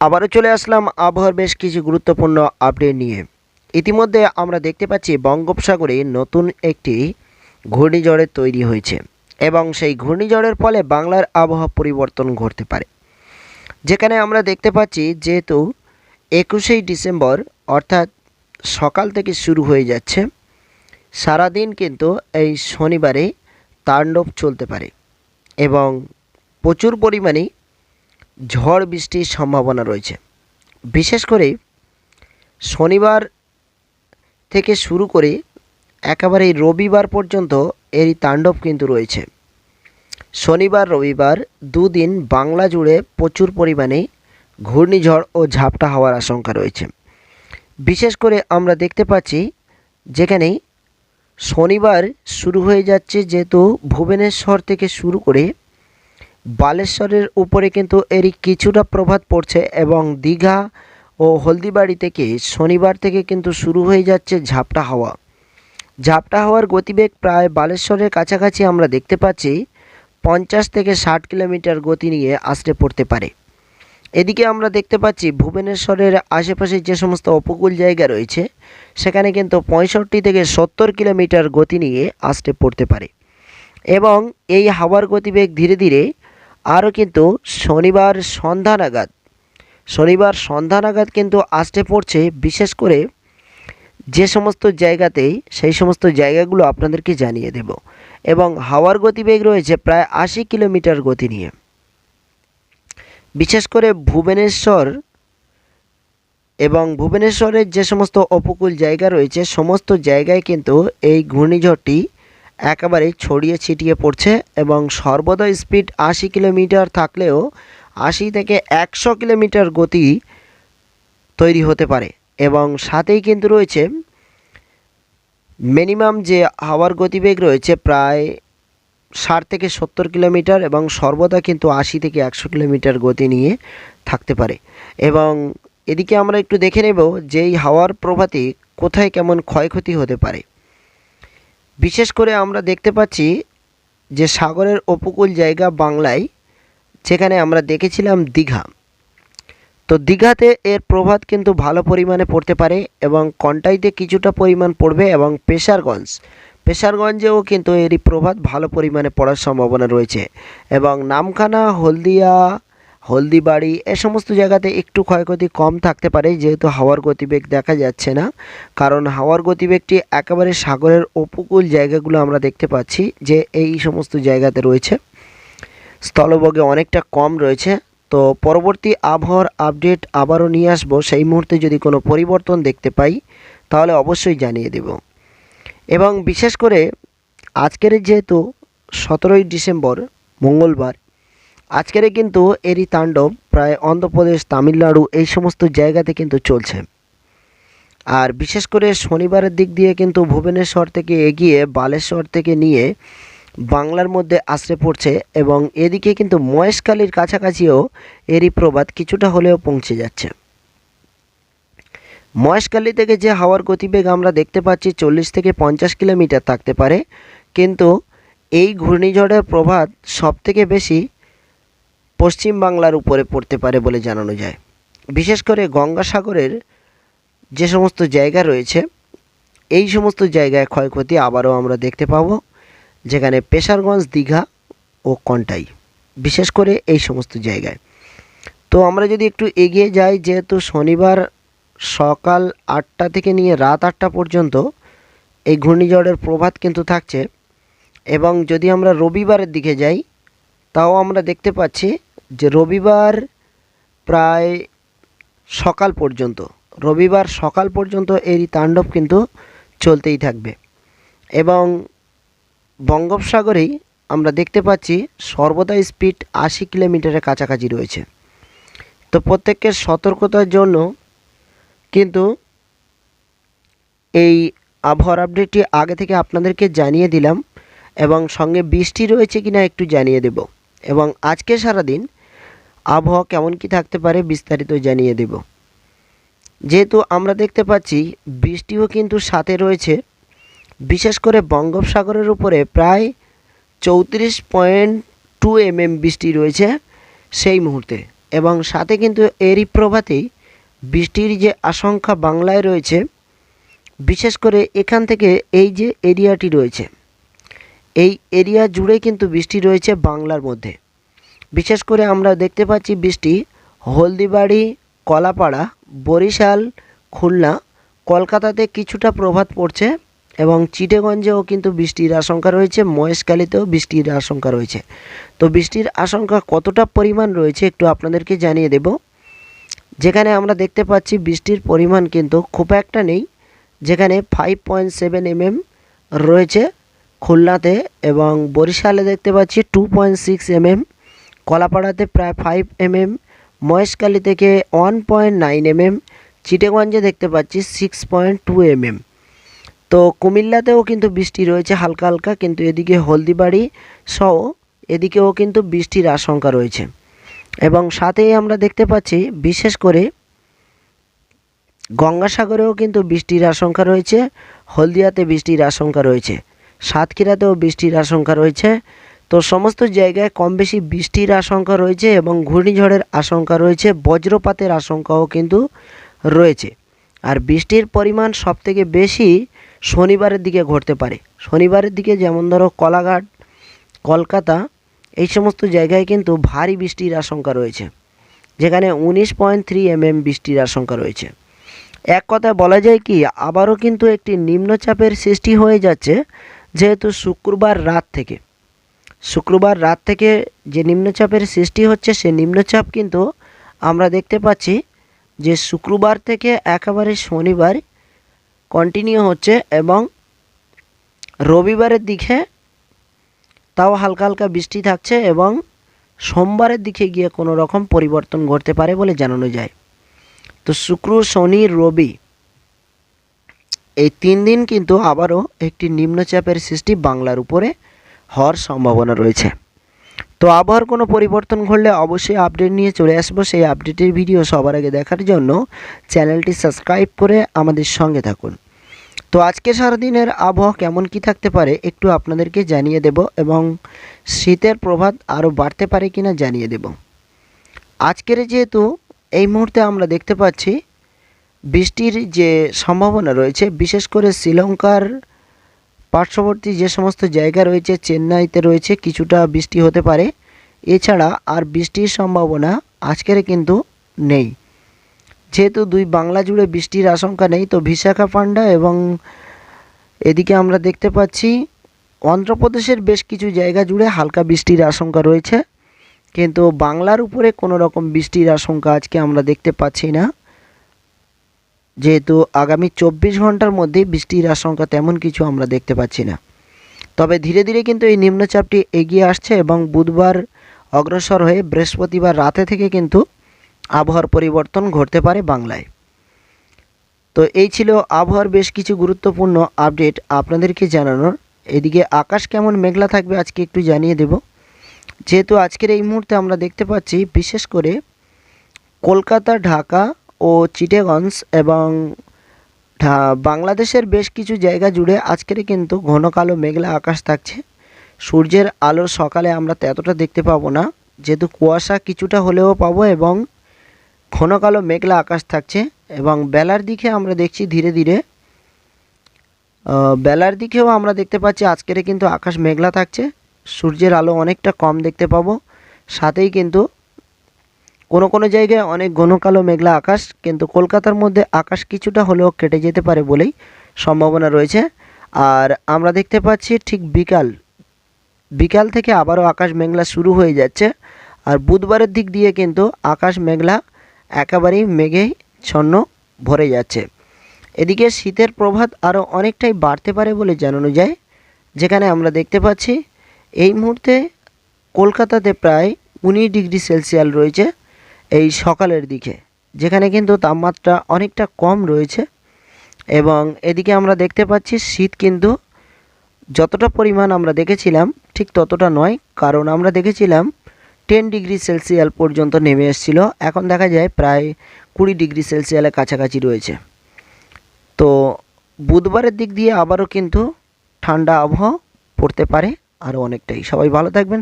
আবারও চলে আসলাম আবহাওয়ার বেশ কিছু গুরুত্বপূর্ণ আপডেট নিয়ে। ইতিমধ্যে আমরা দেখতে পাচ্ছি বঙ্গোপসাগরে নতুন একটি ঘূর্ণিঝড়ের তৈরি হয়েছে এবং সেই ঘূর্ণিঝড়ের ফলে বাংলার আবহাওয়া পরিবর্তন ঘটতে পারে। যেখানে আমরা দেখতে পাচ্ছি যেহেতু একুশেই ডিসেম্বর, অর্থাৎ সকাল থেকে শুরু হয়ে যাচ্ছে, সারাদিন কিন্তু এই শনিবারে তাণ্ডব চলতে পারে এবং প্রচুর পরিমাণে ঝড় বৃষ্টির সম্ভাবনা রয়েছে। বিশেষ করে শনিবার থেকে শুরু করে একেবারে রবিবার পর্যন্ত এরই তাণ্ডব কিন্তু রয়েছে। শনিবার, রবিবার দুদিন বাংলা জুড়ে প্রচুর পরিমাণে ঘূর্ণিঝড় ও ঝাপটা হওয়ার আশঙ্কা রয়েছে। বিশেষ করে আমরা দেখতে পাচ্ছি যেখানে শনিবার শুরু হয়ে যাচ্ছে যেহেতু ভুবনেশ্বর থেকে শুরু করে বালেশ্বরের উপরে কিন্তু এরই কিছুটা প্রভাব পড়ছে এবং দীঘা ও হলদিবাড়ি থেকে শনিবার থেকে কিন্তু শুরু হয়ে যাচ্ছে ঝাপটা হাওয়া। ঝাপটা হাওয়ার গতিবেগ প্রায় বালেশ্বরের কাছাকাছি আমরা দেখতে পাচ্ছি, পঞ্চাশ থেকে ষাট কিলোমিটার গতি নিয়ে আসতে পড়তে পারে। এদিকে আমরা দেখতে পাচ্ছি, ভুবনেশ্বরের আশেপাশে যে সমস্ত উপকূল জায়গা রয়েছে, সেখানে কিন্তু পঁয়ষট্টি থেকে সত্তর কিলোমিটার গতি নিয়ে আসতে পড়তে পারে। এবং এই হাওয়ার গতিবেগ ধীরে ধীরে আরও কিন্তু শনিবার সন্ধ্যা নাগাদ, শনিবার সন্ধ্যা নাগাদ কিন্তু আসতে পড়ছে। বিশেষ করে যে সমস্ত জায়গাতেই সেই সমস্ত জায়গাগুলো আপনাদেরকে জানিয়ে দেব। এবং হাওয়ার গতিবেগ রয়েছে প্রায় আশি কিলোমিটার গতি নিয়ে। বিশেষ করে ভুবনেশ্বর এবং ভুবনেশ্বরের যে সমস্ত উপকূল জায়গা রয়েছে, সমস্ত জায়গায় কিন্তু এই ঘূর্ণিঝড়টি একেবারে ছড়িয়ে ছিটিয়ে পড়ছে এবং সর্বদা স্পিড আশি কিলোমিটার থাকলেও আশি থেকে একশো কিলোমিটার গতি তৈরি হতে পারে এবং সাথেই কিন্তু রয়েছে মিনিমাম যে হাওয়ার গতিবেগ রয়েছে প্রায় ষাট থেকে সত্তর কিলোমিটার এবং সর্বদা কিন্তু আশি থেকে একশো কিলোমিটার গতি নিয়ে থাকতে পারে। এবং এদিকে আমরা একটু দেখে নেব যে এই হাওয়ার প্রভাতে কোথায় কেমন ক্ষয়ক্ষতি হতে পারে। বিশেষ করে আমরা দেখতে পাচ্ছি যে সাগরের উপকূল জায়গা বাংলায়, যেখানে আমরা দেখেছিলাম দীঘা। তো দীঘাতে এর প্রভাব কিন্তু ভালো পরিমাণে পড়তে পারে এবং কন্টাইতে কিছুটা পরিমাণ পড়বে এবং পেশারগঞ্জ, পেশারগঞ্জেও কিন্তু এরই প্রভাব ভালো পরিমাণে পড়ার সম্ভাবনা রয়েছে। এবং নামখানা, হলদিয়া হলদিবাড়ি, এ সমস্ত জায়গাতে একটু ক্ষয়ক্ষতি কম থাকতে পারে, যেহেতু হাওয়ার গতিবেগ দেখা যাচ্ছে না। কারণ হাওয়ার গতিবেগটি একেবারে সাগরের উপকূল জায়গাগুলো আমরা দেখতে পাচ্ছি, যে এই সমস্ত জায়গাতে রয়েছে। স্থলভোগে অনেকটা কম রয়েছে। তো পরবর্তী আবহাওয়ার আপডেট আবারও নিয়ে আসব। সেই মুহূর্তে যদি কোনো পরিবর্তন দেখতে পাই, তাহলে অবশ্যই জানিয়ে দেব। এবং বিশেষ করে আজকের যেহেতু সতেরোই ডিসেম্বর, মঙ্গলবার আজকের কিন্তু এরই তাণ্ডব প্রায় অন্ধ্রপ্রদেশ, তামিলনাড়ু, এই সমস্ত জায়গাতে কিন্তু চলছে। আর বিশেষ করে শনিবারের দিক দিয়ে কিন্তু ভুবনেশ্বর থেকে এগিয়ে বালেশ্বর থেকে নিয়ে বাংলার মধ্যে আশ্রে পড়ছে এবং এদিকে কিন্তু মহেশখালীর কাছাকাছিও এরই প্রবাদ কিছুটা হলেও পৌঁছে যাচ্ছে। মহেশখালী থেকে যে হাওয়ার গতিবেগ আমরা দেখতে পাচ্ছি চল্লিশ থেকে পঞ্চাশ কিলোমিটার থাকতে পারে, কিন্তু এই ঘূর্ণিঝড়ের প্রভাব সবথেকে বেশি পশ্চিম বাংলার উপরে পড়তে পারে বলে জানানো যায়। বিশেষ করে গঙ্গাসাগরের যে সমস্ত জায়গা রয়েছে, এই সমস্ত জায়গায় ক্ষয়ক্ষতি আবারও আমরা দেখতে পাবো, যেখানে পেশারগঞ্জ, দীঘা ও কন্টাই, বিশেষ করে এই সমস্ত জায়গায়। তো আমরা যদি একটু এগিয়ে যাই, যেহেতু শনিবার সকাল আটটা থেকে নিয়ে রাত আটটা পর্যন্ত এই ঘূর্ণিঝড়ের প্রভাব কিন্তু থাকছে, এবং যদি আমরা রবিবারের দিকে যাই, তাও আমরা দেখতে পাচ্ছি যে রবিবার প্রায় সকাল পর্যন্ত, রবিবার সকাল পর্যন্ত এরই তাণ্ডব কিন্তু চলতেই থাকবে। এবং বঙ্গোপসাগরেই আমরা দেখতে পাচ্ছি সর্বদা স্পিড আশি কিলোমিটারের কাছাকাছি রয়েছে। তো প্রত্যেকের সতর্কতার জন্য কিন্তু এই আবহাওয়ার আপডেটটি আগে থেকে আপনাদেরকে জানিয়ে দিলাম এবং সঙ্গে বৃষ্টি রয়েছে কিনা একটু জানিয়ে দেব। এবং আজকে সারাদিন আবহাওয়া কেমন কি থাকতে পারে বিস্তারিত জানিয়ে দেব। যেহেতু আমরা দেখতে পাচ্ছি বৃষ্টিও কিন্তু সাথে রয়েছে, বিশেষ করে বঙ্গোপসাগরের উপরে প্রায় চৌত্রিশ পয়েন্ট টু এমএম বৃষ্টি রয়েছে সেই মুহূর্তে এবং সাথে কিন্তু এরই প্রভাতেই বৃষ্টির যে আশঙ্কা বাংলায় রয়েছে, বিশেষ করে এখান থেকে এই যে এরিয়াটি রয়েছে, এই এরিয়া জুড়ে কিন্তু বৃষ্টি রয়েছে বাংলার মধ্যে। বিশেষ করে আমরা দেখতে পাচ্ছি বৃষ্টি, হলদিবাড়ি, কলাপাড়া, বরিশাল, খুলনা, কলকাতাতে কিছুটা প্রভাব পড়ছে এবং চিটেগঞ্জেও কিন্তু বৃষ্টির আশঙ্কা রয়েছে, মহেশখালীতেও বৃষ্টির আশঙ্কা রয়েছে। তো বৃষ্টির আশঙ্কা কতটা পরিমাণ রয়েছে একটু আপনাদেরকে জানিয়ে দেব। যেখানে আমরা দেখতে পাচ্ছি বৃষ্টির পরিমাণ কিন্তু খুব একটা নেই, যেখানে ফাইভ পয়েন্ট সেভেন এমএম রয়েছে, খুলনাতে এবং বরিশালে দেখতে পাচ্ছি টু পয়েন্ট সিক্স এমএম কলাপাড়াতে প্রায় ফাইভ এমএম মহেশখালী থেকে ওয়ান পয়েন্ট নাইন এমএম চিটেগঞ্জে দেখতে পাচ্ছি সিক্স পয়েন্ট টু এমএম তো কুমিল্লাতেও কিন্তু বৃষ্টি রয়েছে হালকা হালকা, কিন্তু এদিকে হলদিবাড়ি সহ এদিকেও কিন্তু বৃষ্টির আশঙ্কা রয়েছে। এবং সাথেই আমরা দেখতে পাচ্ছি, বিশেষ করে গঙ্গাসাগরেও কিন্তু বৃষ্টির আশঙ্কা রয়েছে, হলদিয়াতে বৃষ্টির আশঙ্কা রয়েছে, সাতক্ষীরাতেও বৃষ্টির আশঙ্কা রয়েছে তো সমস্ত জায়গায় কম বেশি বৃষ্টির আশঙ্কা রয়েছে এবং ঘূর্ণিঝড়ের আশঙ্কা রয়েছে, বজ্রপাতের আশঙ্কাও কিন্তু রয়েছে। আর বৃষ্টির পরিমাণ সবথেকে বেশি শনিবারের দিকে ঘটতে পারে। শনিবারের দিকে যেমন ধরো কলাঘাট, কলকাতা, এই সমস্ত জায়গায় কিন্তু ভারী বৃষ্টির আশঙ্কা রয়েছে, যেখানে উনিশ পয়েন্ট থ্রি এমএম বৃষ্টির আশঙ্কা রয়েছে। এক কথায় বলা যায় কি, আবারও কিন্তু একটি নিম্নচাপের সৃষ্টি হয়ে যাচ্ছে যেহেতু শুক্রবার রাত থেকে। শুক্রবার রাত থেকে যে নিম্নচাপের সৃষ্টি হচ্ছে, সে নিম্নচাপ কিন্তু আমরা দেখতে পাচ্ছি যে শুক্রবার থেকে একেবারে শনিবার কন্টিনিউ হচ্ছে এবং রবিবারের দিকে তাও হালকা হালকা বৃষ্টি থাকছে এবং সোমবারের দিকে গিয়ে কোনো রকম পরিবর্তন ঘটতে পারে বলে জানানো যায়। তো শুক্র, শনি, রবি এই তিন দিন কিন্তু আবারও একটি নিম্নচাপের সৃষ্টি বাংলার উপরে হওয়ার সম্ভাবনা রয়েছে। তো আবহাওয়ার কোনো পরিবর্তন ঘটলে অবশ্যই আপডেট নিয়ে চলে আসব। সেই আপডেটের ভিডিও সবার আগে দেখার জন্য চ্যানেলটি সাবস্ক্রাইব করে আমাদের সঙ্গে থাকুন। তো আজকে সারাদিনের আবহাওয়া কেমন কি থাকতে পারে একটু আপনাদেরকে জানিয়ে দেব এবং শীতের প্রভাব আরও বাড়তে পারে কিনা জানিয়ে দেব। আজকের যেহেতু এই মুহূর্তে আমরা দেখতে পাচ্ছি বৃষ্টির যে সম্ভাবনা রয়েছে, বিশেষ করে শ্রীলঙ্কার পার্শ্ববর্তী যে সমস্ত জায়গা রয়েছে, চেন্নাইতে রয়েছে, কিছুটা বৃষ্টি হতে পারে। এছাড়া আর বৃষ্টির সম্ভাবনা আজকের কিন্তু নেই। যেহেতু দুই বাংলা জুড়ে বৃষ্টির আশঙ্কা নেই, তো বিশাখাপান্ডা এবং এদিকে আমরা দেখতে পাচ্ছি, অন্ধ্রপ্রদেশের বেশ কিছু জায়গা জুড়ে হালকা বৃষ্টির আশঙ্কা রয়েছে। কিন্তু বাংলার উপরে কোনো রকম বৃষ্টির আশঙ্কা আজকে আমরা দেখতে পাচ্ছি না। যেহেতু আগামী চব্বিশ ঘণ্টার মধ্যে বৃষ্টির আশঙ্কা তেমন কিছু আমরা দেখতে পাচ্ছি না। তবে ধীরে ধীরে কিন্তু এই নিম্নচাপটি এগিয়ে আসছে এবং বুধবার অগ্রসর হয়ে বৃহস্পতিবার রাতে থেকে কিন্তু আবহাওয়ার পরিবর্তন ঘটতে পারে বাংলায়। তো এই ছিল আবহাওয়ার বেশ কিছু গুরুত্বপূর্ণ আপডেট আপনাদেরকে জানানোর। এদিকে আকাশ কেমন মেঘলা থাকবে আজকে একটু জানিয়ে দেব। যেহেতু আজকের এই মুহূর্তে আমরা দেখতে পাচ্ছি, বিশেষ করে কলকাতা, ঢাকা ও চিটেগঞ্জ এবং বাংলাদেশের বেশ কিছু জায়গা জুড়ে আজকের কিন্তু ঘন কালো মেঘলা আকাশ থাকছে। সূর্যের আলো সকালে আমরা ততটা দেখতে পাবো না, যেহেতু কুয়াশা কিছুটা হলেও পাবো এবং ঘন কালো মেঘলা আকাশ থাকছে এবং বেলার দিকে আমরা দেখছি ধীরে ধীরে বেলার দিকেও আমরা দেখতে পাচ্ছি আজকের কিন্তু আকাশ মেঘলা থাকছে, সূর্যের আলো অনেকটা কম দেখতে পাবো। সাথেই কিন্তু কোনো কোনো জায়গায় অনেক ঘন কালো মেঘলা আকাশ, কিন্তু কলকাতার মধ্যে আকাশ কিছুটা হলেও কেটে যেতে পারে বলেই সম্ভাবনা রয়েছে। আর আমরা দেখতে পাচ্ছি ঠিক বিকাল বিকাল থেকে আবারও আকাশ মেঘলা শুরু হয়ে যাচ্ছে। আর বুধবারের দিক দিয়ে কিন্তু আকাশ মেঘলা, একেবারেই মেঘেই ছন্ন ভরে যাচ্ছে। এদিকে শীতের প্রভাব আরও অনেকটাই বাড়তে পারে বলে জানানো যায়। যেখানে আমরা দেখতে পাচ্ছি, এই মুহূর্তে কলকাতাতে প্রায় উনিশ ডিগ্রি সেলসিয়াল রয়েছে। এই সকালের দিকে, যেখানে কিন্তু তাপমাত্রা অনেকটা কম রয়েছে এবং এদিকে আমরা দেখতে পাচ্ছি শীত কিন্তু যতটা পরিমাণ আমরা দেখেছিলাম, ঠিক ততটা নয়। কারণ আমরা দেখেছিলাম টেন ডিগ্রি সেলসিয়াল পর্যন্ত নেমে এসেছিল। এখন দেখা যায় প্রায় কুড়ি ডিগ্রি সেলসিয়ালের কাছাকাছি রয়েছে। তো বুধবারের দিক দিয়ে আবারও কিন্তু ঠান্ডা আবহাওয়া পড়তে পারে আরও অনেকটাই। সবাই ভালো থাকবেন